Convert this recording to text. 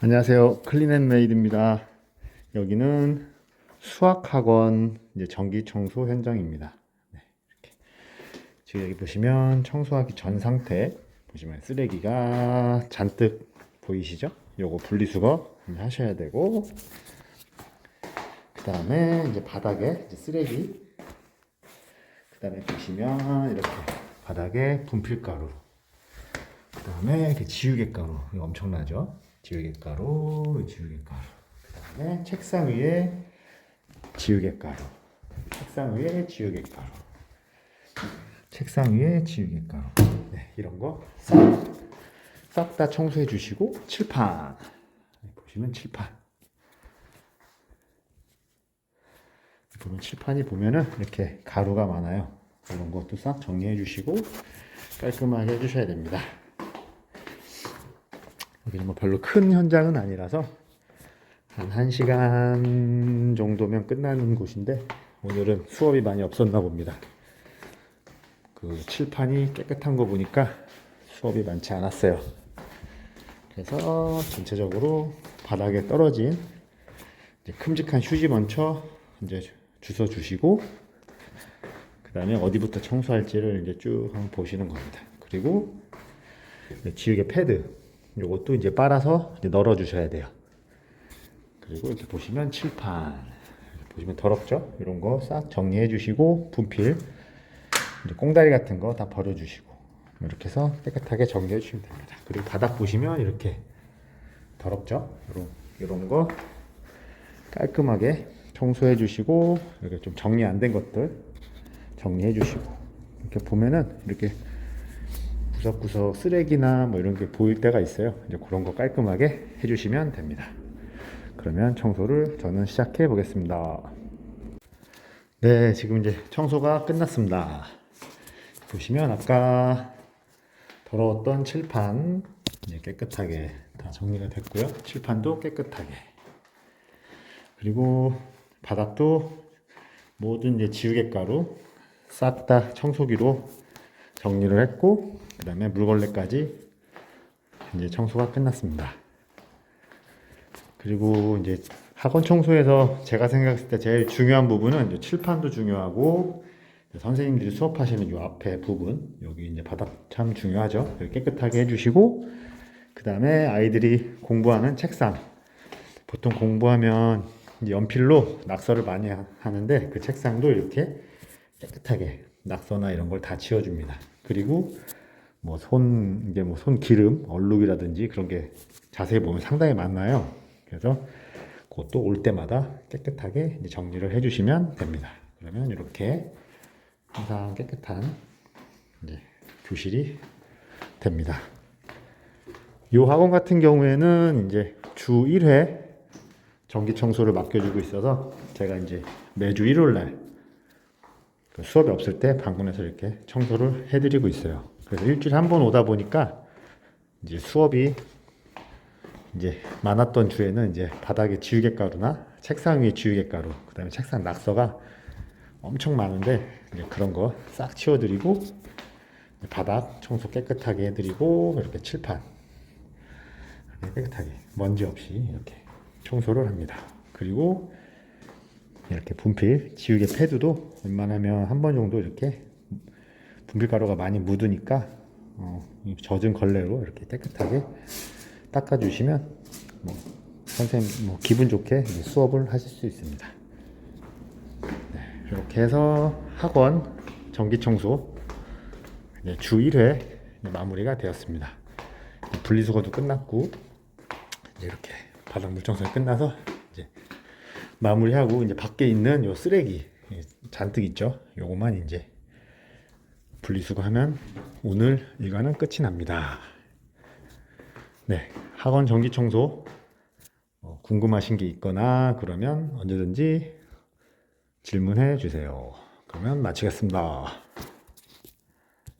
안녕하세요. 클린앤메이드입니다. 여기는 수학학원 이제 전기 청소 현장입니다. 네, 이렇게. 지금 여기 보시면 청소하기 전 상태 보시면 쓰레기가 잔뜩 보이시죠? 요거 분리수거 하셔야 되고 그 다음에 이제 바닥에 이제 쓰레기 그 다음에 보시면 이렇게 바닥에 분필가루 그 다음에 지우개가루 엄청나죠? 지우개가루, 지우개가루. 그 다음에 책상 위에 지우개가루. 책상 위에 지우개가루. 책상 위에 지우개가루. 네, 이런 거 싹, 싹다 청소해 주시고 칠판. 네, 보시면 칠판. 보면 칠판이 보면은 이렇게 가루가 많아요. 이런 것도 싹 정리해 주시고 깔끔하게 해주셔야 됩니다. 여기는 뭐 별로 큰 현장은 아니라서 한 1시간 정도면 끝나는 곳인데 오늘은 수업이 많이 없었나 봅니다. 그 칠판이 깨끗한 거 보니까 수업이 많지 않았어요. 그래서 전체적으로 바닥에 떨어진 큼직한 휴지 먼저 이제 주워 주시고 그 다음에 어디부터 청소할지를 이제 쭉 한번 보시는 겁니다. 그리고 지우개 패드 요것도 이제 빨아서 이제 널어 주셔야 돼요. 그리고 이렇게 보시면 칠판 보시면 더럽죠? 이런 거 싹 정리해 주시고 분필 이제 꽁다리 같은 거 다 버려 주시고 이렇게 해서 깨끗하게 정리해 주시면 됩니다. 그리고 바닥 보시면 이렇게 더럽죠? 이런 이런 거 깔끔하게 청소해 주시고 이렇게 좀 정리 안 된 것들 정리해 주시고 이렇게 보면은 이렇게 구석구석 쓰레기나 뭐 이런 게 보일 때가 있어요. 이제 그런 거 깔끔하게 해주시면 됩니다. 그러면 청소를 저는 시작해 보겠습니다. 네, 지금 이제 청소가 끝났습니다. 보시면 아까 더러웠던 칠판 이제 깨끗하게 다 정리가 됐고요. 칠판도 깨끗하게. 그리고 바닥도 모든 이제 지우개 가루 싹 다 청소기로 정리를 했고 그 다음에 물걸레까지 이제 청소가 끝났습니다. 그리고 이제 학원 청소에서 제가 생각했을 때 제일 중요한 부분은 칠판도 중요하고 선생님들이 수업하시는 이 앞에 부분 여기 이제 바닥 참 중요하죠. 깨끗하게 해주시고 그 다음에 아이들이 공부하는 책상 보통 공부하면 연필로 낙서를 많이 하- 하는데 그 책상도 이렇게 깨끗하게 낙서나 이런 걸 다 지워줍니다. 그리고 뭐 손 이제 뭐손 기름 얼룩이라든지 그런 게 자세히 보면 상당히 많나요. 그래서 그것도 올 때마다 깨끗하게 정리를 해주시면 됩니다. 그러면 이렇게 항상 깨끗한 교실이 됩니다. 이 학원 같은 경우에는 이제 주 1회 전기 청소를 맡겨주고 있어서 제가 이제 매주 일요일 날그 수업이 없을 때 방문해서 이렇게 청소를 해드리고 있어요. 그래서 일주일에 한 번 오다 보니까 이제 수업이 이제 많았던 주에는 이제 바닥에 지우개 가루나 책상 위에 지우개 가루, 그다음에 책상 낙서가 엄청 많은데 이제 그런 거 싹 치워드리고 바닥 청소 깨끗하게 해드리고 이렇게 칠판 이렇게 깨끗하게 먼지 없이 이렇게 청소를 합니다. 그리고 이렇게 분필 지우개 패드도 웬만하면 한 번 정도 이렇게 분필 가루가 많이 묻으니까 어, 이 젖은 걸레로 이렇게 깨끗하게 닦아주시면 뭐 선생님 뭐 기분 좋게 수업을 하실 수 있습니다. 네, 이렇게 해서 학원 전기 청소 이제 주 1회 마무리가 되었습니다. 분리수거도 끝났고 이제 이렇게 바닥 물청소가 끝나서 이제 마무리하고 이제 밖에 있는 요 쓰레기 예, 잔뜩 있죠. 요것만 이제 분리수거하면 오늘 일과는 끝이 납니다. 네, 학원 전기 청소 어, 궁금하신 게 있거나 그러면 언제든지 질문해 주세요. 그러면 마치겠습니다.